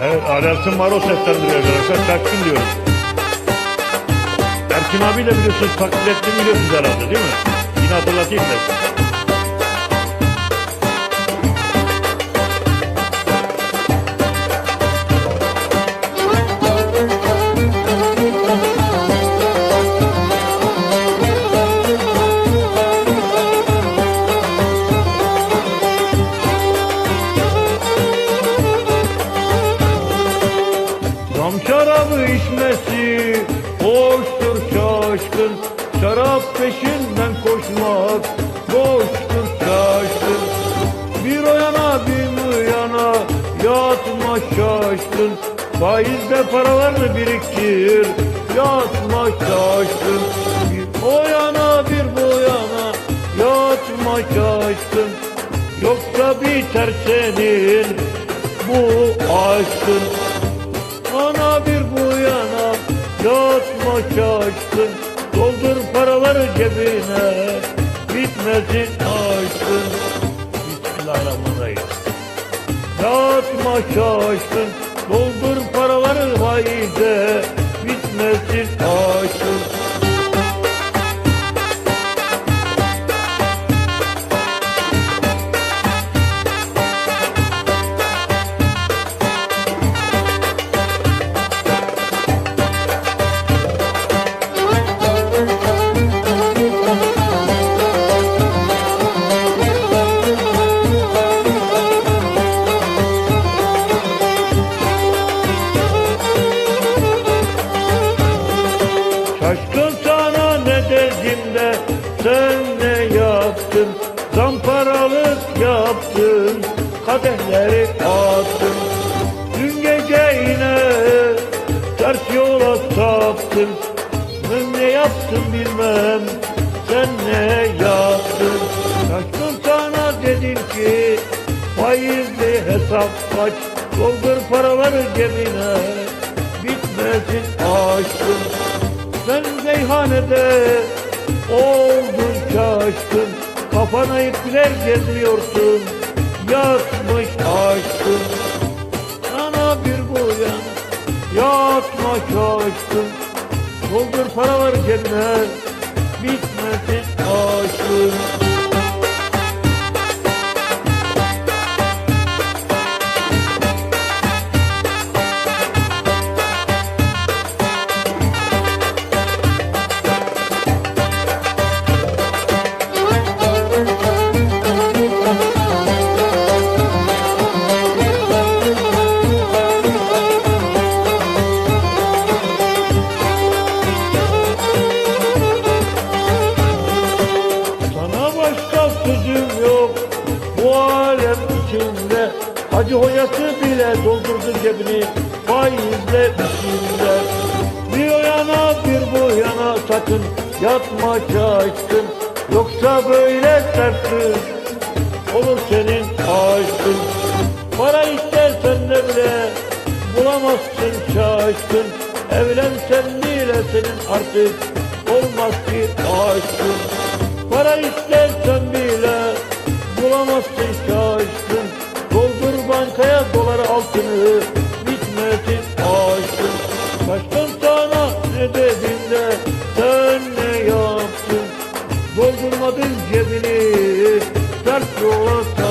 Evet, Alemsin Maro seslendiriyor arkadaşlar. Şaşkın diyorum. Erkin abiyle biliyorsunuz taklit ettiğimi biliyorsunuz herhalde değil mi? Yine hatırlatayım da. Tam şarabı içmesi hoştur şaşkın. Şarap peşinden koşmak boştur şaşkın. Bir o yana bir bu yana yatma şaşkın. Faizle paralarını biriktir yatma şaşkın. Bir o bir bu yana yatma şaşkın. Yoksa biter senin bu aşkın yatma şaşkın Doldur paraları cebine. Bitmesin aşkın Bismillahirrahmanirrahim Yatma şaşkın Doldur paraları hayde Şaşkın sana ne dedim de sen ne yaptın? Zamparalık yaptın, kadehleri attın. Dün gece yine ters yola saptın. Ben ne yaptım bilmem, sen ne yaptın? Şaşkın sana dedim ki, faizli hesap kaç, doldur paraları cebine, bitmesin aşkın. Meyhanede oldun şaşkın Kafana ipler geziyorsun Yatmış aşkın? Sana bir bu yana Yatma şaşkın Doldur paralar cebine Bitmesin aşkın Hacı hoyası bile doldurdu cebini faizle içinde Bir o yana bir bu yana sakın yatma şaşkın. Yoksa böyle sertsin olur senin aşkın. Para istersen de bile bulamazsın şaşkın. Evlensen bile senin artık olmaz ki aşkın. Para istersen bile bulamazsın şaşkın altını bitmesin aşkın Şaşkın sana ne dedim de sen ne yaptın? Doldurmadın cebini ters yola